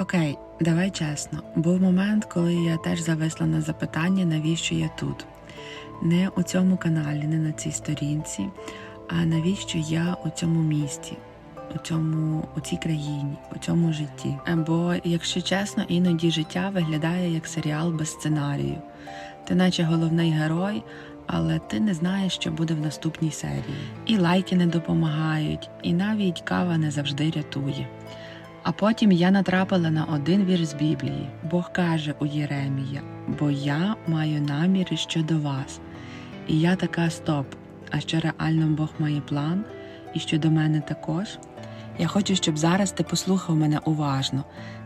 Окей, давай чесно. Був момент, коли я теж зависла на запитання, навіщо я тут. Не у цьому каналі, не на цій сторінці, а навіщо я у цьому місті, у цьому, у цій країні, у цьому житті. Бо, якщо чесно, іноді життя виглядає як серіал без сценарію. Ти наче головний герой, але ти не знаєш, що буде в наступній серії. І лайки не допомагають, і навіть кава не завжди рятує. А потім я натрапила на один вірш з Біблії. Бог каже у Єремія: Бо я маю наміри щодо вас. І я така стоп. А що реально Бог має план, і щодо мене також. Я хочу, щоб зараз ти послухав мене уважно.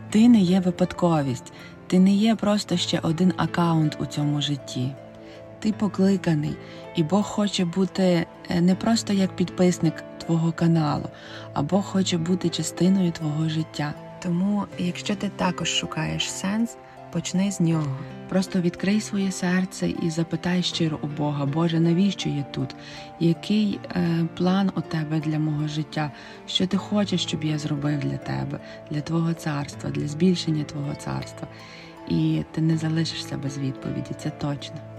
Ти не є випадковість, ти не є просто ще один акаунт у цьому житті. Ти покликаний, і Бог хоче бути е, не просто як підписник твого каналу, а Бог хоче бути частиною твого життя. Тому, якщо ти також шукаєш сенс, почни з нього. Просто відкрий своє серце і запитай щиро у Бога, Боже, навіщо я тут? Який е, план у тебе для мого життя? Що ти хочеш, щоб я зробив для тебе, для твого царства, для збільшення твого царства? І ти не залишишся без відповіді, це точно.